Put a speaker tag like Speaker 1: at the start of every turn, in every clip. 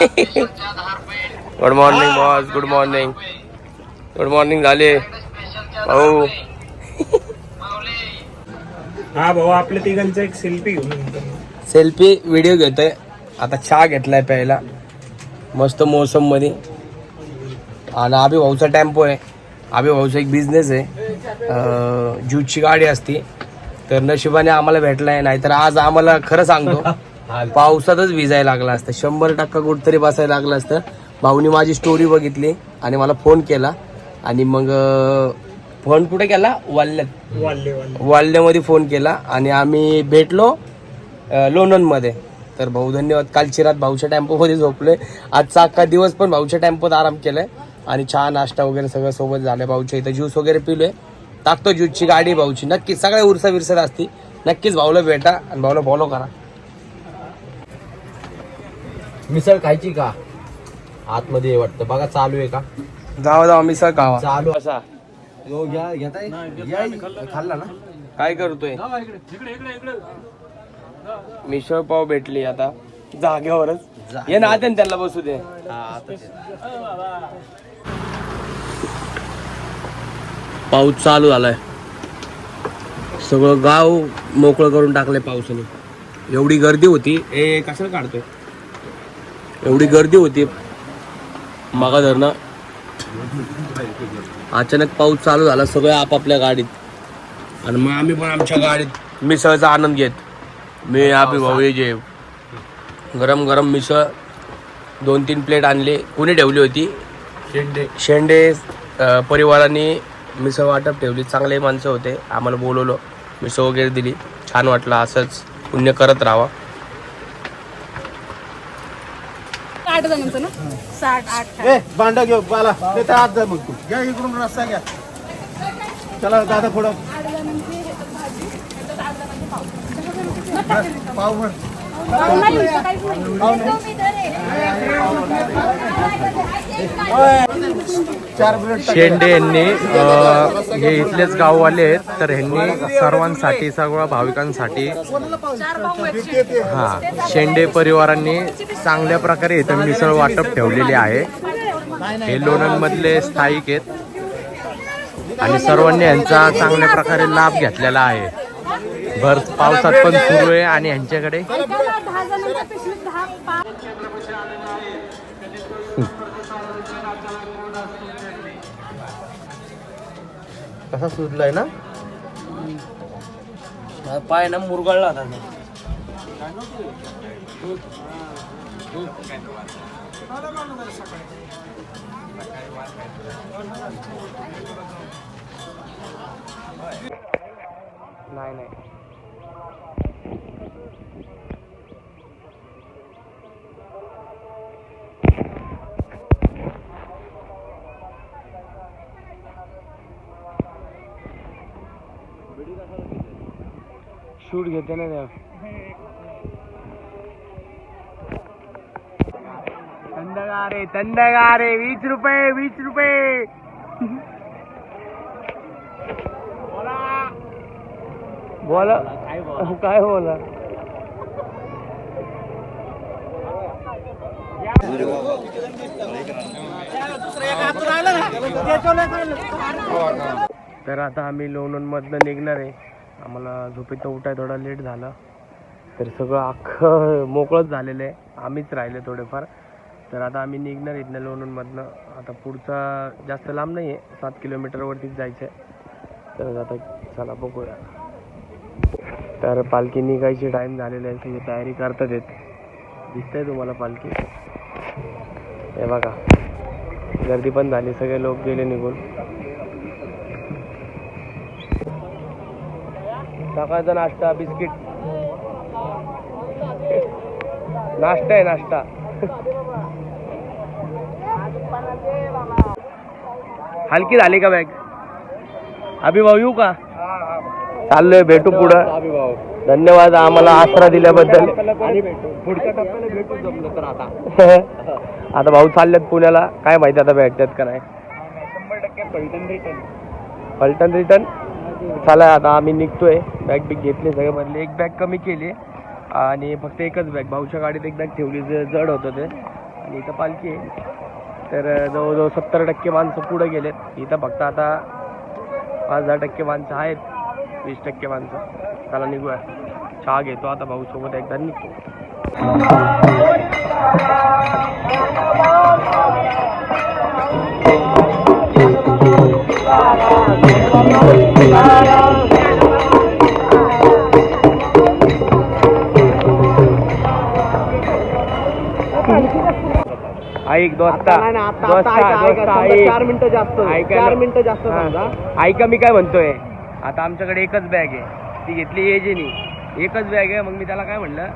Speaker 1: Good morning boss good morning good morning झाले भाऊ
Speaker 2: हा भाऊ आपल्या तिघांचा एक सेल्फी घेऊन.
Speaker 1: सेल्फी व्हिडिओ घेतोय. आता चहा घेतलाय प्यायला. मस्त मोसममध्ये आणि आबी भाऊचा टेम्पो आहे. आबी भाऊचा एक बिझनेस आहे. अं, ज्यूसची गाडी असती. तर नशिबाने आम्हाला भेटलाय नाहीतर आज आम्हाला खरं सांगतो. पावसातच भिजायला लागला असतं. शंभर टक्का कुठतरी बसायला लागलं असतं. भाऊनी माझी स्टोरी बघितली आणि मला फोन केला. आणि मग फोन कुठे केला? वाल्ल्यात
Speaker 2: वाल्ले वाल्ले.
Speaker 1: वाल्ल्यामध्ये फोन केला. आणि आम्ही भेटलो लोणंदमध्ये. तर भाऊ धन्यवाद. कालची रात भाऊच्या टेम्पोमध्ये झोपलोय. आजचा अख्खा दिवस पण भाऊच्या टेम्पोत आराम केलाय. आणि चहा नाश्ता वगैरे सगळं सोबत झालं भाऊच्या इथं ज्यूस वगैरे पिलोय. टाकतो ज्यूसची गाडी भाऊची. नक्कीच सगळ्या उरसा विरसत असती नक्कीच भाऊला भेटा आणि भाऊला फॉलो करा.
Speaker 3: मिसळ खायची का? आतमध्ये वाटतं. बघा चालू आहे का?
Speaker 1: जावा जावा मिसळ खावा.
Speaker 3: चालू.
Speaker 1: असा
Speaker 3: यो घ्या घेताय? या, खाल्ला ना.
Speaker 1: काय करतोय? मिसळ पाव भेटली आता. जागेवरच. ये ना आते त्यांना बसू दे. पाऊस चालू झालाय. सगळं गाव मोकळं करून टाकलंय पावसाने. एवढी गर्दी होती. ए कशाला काढतोय? एवढी गर्दी होती. मागा धरणं अचानक पाऊस चालू झाला सगळे आपापल्या गाडीत. आणि मग आम्ही पण आमच्या गाडीत. मिसळचा आनंद घेत. मी आपली भाऊ जे गरम गरम मिसळ दोन तीन प्लेट आणले. कुणी ठेवली होती?
Speaker 3: शेंडे.
Speaker 1: शेंडे परिवाराने मिसळ वाटप ठेवली. चांगले माणसं होते. आम्हाला बोलवलं. मिसळ वगैरे दिली. छान वाटलं. असंच पुण्य करत राहावा.
Speaker 4: आठ जणांचं ना? साठ आठ
Speaker 5: ए भांडा घेऊ बाला. ते तर आज जा मग तू. घ्या इकडून रस्ता घ्या. चला दादा
Speaker 4: आठ जणांची भाजी. आठ जणांचे पाव. पाव
Speaker 5: भर
Speaker 6: शेंडे यांनी हे इथलेच गाववाले आहेत तर ह्यांनी सर्वांसाठी सगळ्या भाविकांसाठी हा शेंडे परिवारांनी चांगल्या प्रकारे इथं मिसळ वाटप ठेवलेली आहे. हे लोणंदमधले स्थायिक आहेत. आणि सर्वांनी यांचा चांगल्या प्रकारे लाभ घेतलेला आहे. भर पावसात पण सुरू आहे आणि यांच्याकडे
Speaker 4: एकाला दहा जणांच्या पिशवीत दहा पाव.
Speaker 3: कसा सुरलाय ना?
Speaker 1: पाय ना मुरगळला होता नाही नाही. शूट घेते ना त्या. थंडगारे थंडगारे वीस रुपये वीस रुपये. बोला. काय बोला? तर आता आम्ही लोणंदमधनं निघणार आहे. आम्हाला झोपेत उठाय थोडा लेट झाला. तर सगळं अख्खं मोकळंच झालेलं आहे. आम्हीच राहिले थोडेफार. तर आता आम्ही निघणार इथनं लोणंदमधनं आता पुढचा जास्त लांब नाही आहे सात किलोमीटरवरतीच जायचं आहे तर आता चला बघूया. तर पालखी निघायची टाईम झालेला आहे. सगळी तयारी करतात येत दिसतंय तुम्हाला पालखी? हे बघा. गर्दी पण झाली. सगळे लोक गेले निघून. सकाळचा नाश्ता बिस्किट. नाश्ता आहे नाश्ता. हलकी झाली का बॅग अभि भाऊ येऊ का? चाललोय भेटू पुढं. धन्यवाद आम्हाला आसरा दिल्याबद्दल.
Speaker 3: पुढच्या टप्प्याला भेटू जमलं तर आता.
Speaker 1: आता भाऊ चाललेत पुण्याला. काय माहिती आता भेटतात का नाही. पलटण रिटर्न चला आता आम्ही निघतोय. बॅग बिग घेतली सगळे बदले एक बॅग कमी केली. आणि फक्त एकच बॅग भाऊच्या गाडीत एक बॅग ठेवली. जे जड होतं ते. आणि इथं पालखी आहे. तर जवळजवळ सत्तर टक्के माणसं पुढे गेलेत. इथं फक्त आता पाच दहा टक्के माणसं आहेत. वीस टक्के माणसं. चला निघूया. चहा घेतो आता भाऊसोबत. एकदा निघतो. ऐक दोस्ता दोस्ता दोस्ता ऐक
Speaker 3: चार मिनिटं जास्त
Speaker 1: ऐका
Speaker 3: चार. मिनिटं जास्त
Speaker 1: हा.
Speaker 3: समजा.
Speaker 1: ऐका मी काय म्हणतोय? आता आमच्याकडे एकच बॅग आहे. ती घेतली एजेनी एकच बॅग आहे मग मी त्याला काय म्हणलं?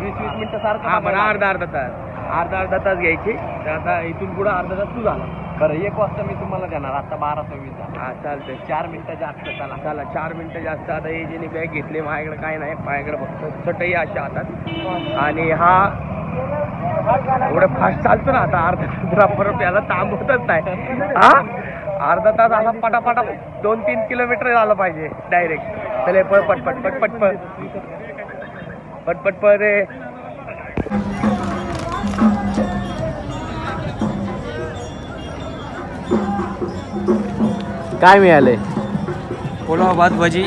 Speaker 1: वीस वीस मिनिटं सारखं हा पण अर्धा अर्धा तास. अर्धा अर्धा तास घ्यायची. तर आता इथून पुढे अर्धा तास तू झाला.
Speaker 3: बरं एक वाजता मी तुम्हाला देणार. आता बारा सव्वीस
Speaker 1: हा चालतंय.
Speaker 3: चार मिनिटं जास्त चला.
Speaker 1: चला चार मिनिटं जास्त. आता एजेने बॅग घेतली माझ्याकडे काय नाही. माझ्याकडे फक्त चटई अशा हातात. आणि हा एवढं फास्ट चालतो ना आता अर्धा तास परत याला थांबवतच नाही. हा? अर्धा तास असा पटापटा दोन तीन किलोमीटर झालं पाहिजे डायरेक्ट चले पळ पटपट पटपट पळ. पटपट पळ रे काय मिळालंय
Speaker 2: पुलाव भात भजी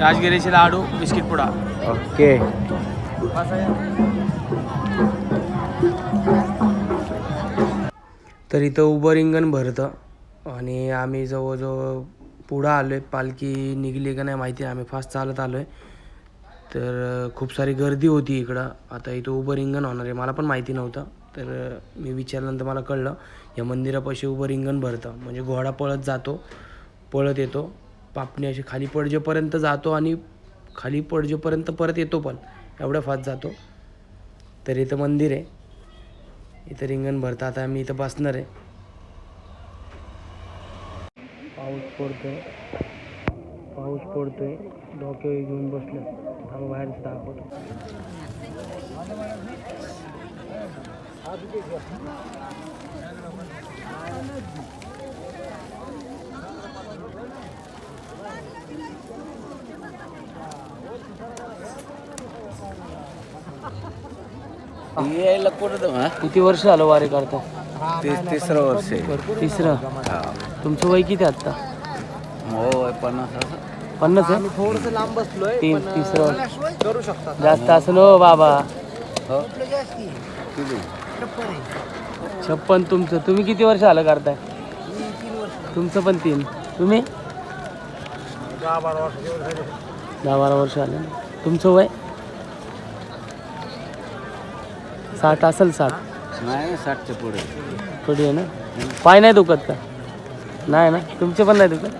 Speaker 2: राजगिरीचे लाडू बिस्किट पुडा.
Speaker 1: ओके. तर इथं उभं रिंगण भरतं आणि आम्ही जवळजवळ पुढं आलो आहे पालखी निघली का नाही माहिती आम्ही फास्ट चालत आलो आहे तर खूप सारी गर्दी होती इकडं. आता इथं उभं रिंगण होणार आहे. मला पण माहिती नव्हतं. तर मी विचारल्यानंतर मला कळलं या मंदिरापाशी उभं रिंगण भरतं. म्हणजे घोडा पळत जातो पळत येतो. पापणी अशी खाली पडजेपर्यंत जातो आणि खाली पडजेपर्यंत परत येतो पण. एवढ्या फास्ट जातो. तर इथं मंदिर आहे. इथं रिंगण भरतं. आता आम्ही इथं बसणार आहे. पाऊस पडतो पाऊस पडतोय डोके घेऊन बसलो. आम्ही बाहेरच दाखवतो.
Speaker 3: यायला
Speaker 1: किती वर्ष झालं वारे करता?
Speaker 3: तिसरं वर्ष आहे.
Speaker 1: तिसरं? तुमचं वय किती आता
Speaker 3: हो पन्नास
Speaker 1: पन्नास आहे?
Speaker 3: थोडस लांब बसलोय
Speaker 1: तीन तिसरं
Speaker 3: करू शकता.
Speaker 1: जास्त असं नो बाबा.
Speaker 3: हो.
Speaker 1: छप्पन तुमचं. तुम्ही किती वर्ष आलं करताय? तुमचं पण तीन. तुम्ही? दहा बारा वर्ष आलं ना. तुमचं वय? साठ असेल साठ.
Speaker 3: नाही साठच्या पुढे.
Speaker 1: थोडी आहे ना. पाय नाही दुखत का? नाही ना? तुमचे पण नाही दुखत?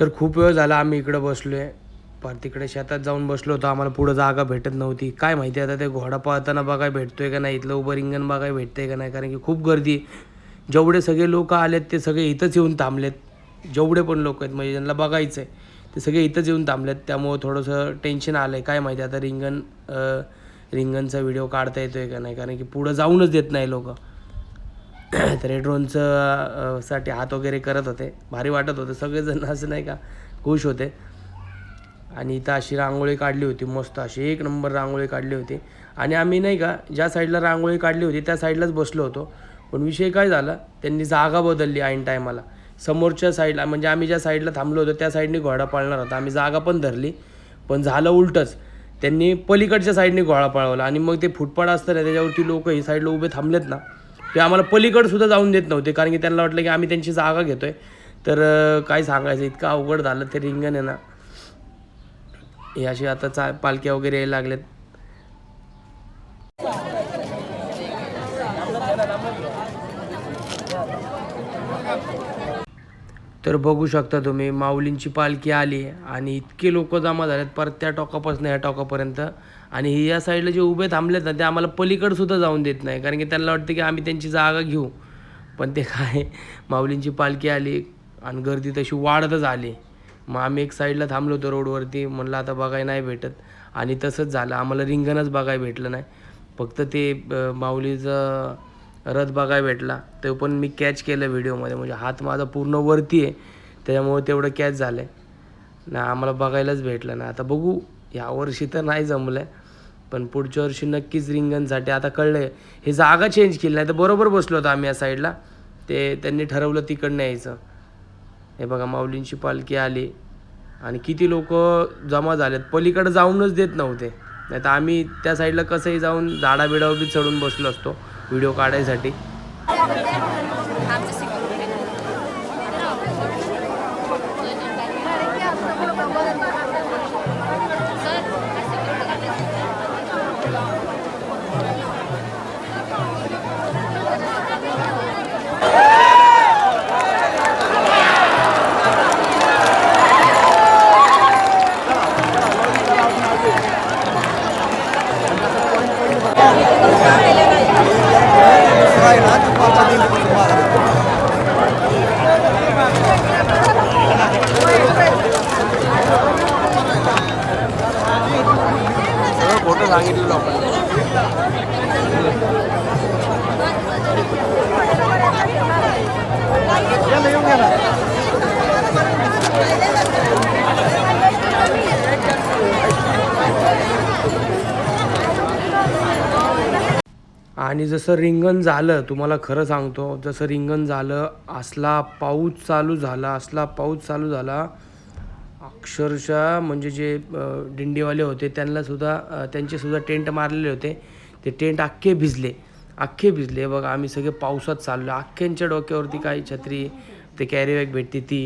Speaker 1: तर खूप वेळ झाला आम्ही इकडं बसलो आहे पण तिकडे शेतात जाऊन बसलो होतो. आम्हाला पुढं जागा भेटत नव्हती. काय माहिती आता ते घोडा पाहताना बघाय भेटतोय का नाही इथलं उभं रिंगण बघाय भेटतंय का नाही कारण की खूप गर्दी आहे. जेवढे सगळे लोक आलेत ते सगळे इथंच येऊन थांबलेत. जेवढे पण लोक आहेत म्हणजे ज्यांना बघायचं आहे ते सगळे इथंच येऊन थांबलेत. त्यामुळं थोडंसं टेन्शन आलं आहे काय माहिती आता रिंगण रिंगणचा व्हिडिओ काढता येतो आहे का नाही? कारण की पुढं जाऊनच देत नाही लोक. तर हे ड्रोनचं साठी हात वगैरे करत होते. भारी वाटत होतं. सगळेजण असं नाही का खुश होते. आणि इथं अशी रांगोळी काढली होती. मस्त अशी एक नंबर रांगोळी काढली होती. आणि आम्ही नाही का ज्या साईडला रांगोळी काढली होती त्या साईडलाच बसलो होतो. पण विषय काय झाला? त्यांनी जागा बदलली ऐन टायमाला समोरच्या साईडला म्हणजे आम्ही ज्या साईडला थांबलो होतो त्या साईडने घोडा पाळणार होता. आम्ही जागा पण धरली पण झालं उलटंच. त्यांनी पलीकडच्या साईडने घोडा पाळवला आणि मग ते फुटपाड असतं ना त्याच्यावरती लोक ही साईडला उभे थांबलेत ना ते आम्हाला पलीकडसुद्धा जाऊन देत नव्हते कारण की त्यांना वाटलं की आम्ही त्यांची जागा घेतो आहे तर काय सांगायचं इतकं अवघड झालं ते रिंगण आहे ना. हे अशी आता चा पालख्या वगैरे यायला लागल्यात तर बघू शकता तुम्ही माऊलींची पालखी आली आणि इतके लोक जमा झालेत परत त्या टॉकापासून ह्या टॉकापर्यंत. आणि हे या साईडला जे उभे थांबलेत ना ते आम्हाला पलीकडसुद्धा जाऊन देत नाही. कारण की त्यांना वाटतं की आम्ही त्यांची जागा घेऊ. पण ते काय माऊलींची पालखी आली आणि गर्दी तशी वाढतच आली. मग आम्ही एक साईडला थांबलो होतो रोडवरती म्हणलं आता बघायला नाही भेटत. आणि तसंच झालं. आम्हाला रिंगणच बघायला भेटलं नाही. फक्त ते माऊलीचं रथ बघाय भेटला. तो पण मी कॅच केलं व्हिडिओमध्ये म्हणजे हात माझा पूर्ण वरती आहे. त्याच्यामुळे तेवढं कॅच झालं आहे ना आम्हाला बघायलाच भेटलं ना आता बघू. यावर्षी तर नाही जमलं आहे पण पुढच्या वर्षी नक्कीच रिंगणसाठी. आता कळलं हे जागा चेंज केली. नाही तर बरोबर बसलो होतो आम्ही या साईडला ते त्यांनी ठरवलं तिकडनं यायचं. हे बघा माऊलींची पालखी आली. आणि किती लोक जमा झालेत. पलीकडे जाऊनच देत नव्हते. नाही तर आम्ही त्या साईडला कसंही जाऊन झाडाबिडावर बी चढून बसलो असतो. व्हिडिओ काढायसाठी. आणि जसं रिंगण झालं तुम्हाला खरं सांगतो जसं रिंगण झालं असला पाऊस चालू झाला असला पाऊस चालू झाला अक्षरशः म्हणजे जे डिंडीवाले दिंडीवाले होते त्यांनासुद्धा त्यांचेसुद्धा टेंट मारलेले होते. ते टेंट अख्खे भिजले. अख्खे भिजले. बघा आम्ही सगळे पावसात चाललो. अख्ख्यांच्या डोक्यावरती काही छत्री ते कॅरी बॅग भेटते ती.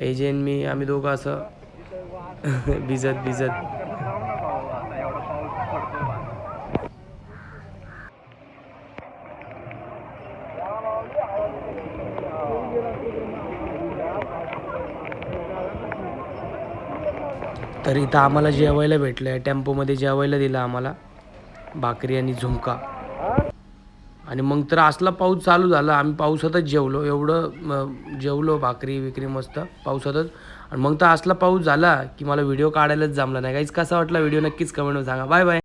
Speaker 1: एजेन मी आम्ही दोघं असं भिजत भिजत. तर इथं आम्हाला जेवायला भेटलं आहे टेम्पोमध्ये जेवायला दिलं आम्हाला. भाकरी आणि झुमका. आणि मग तर असला पाऊस चालू झाला. आम्ही पावसातच जेवलो. एवढं जेवलो भाकरी विक्री मस्त पावसातच. आणि मग तर असला पाऊस झाला की मला व्हिडिओ काढायलाच जमला नाही. काहीच कसा वाटला व्हिडिओ? नक्कीच कमेंटवर सांगा. Bye bye.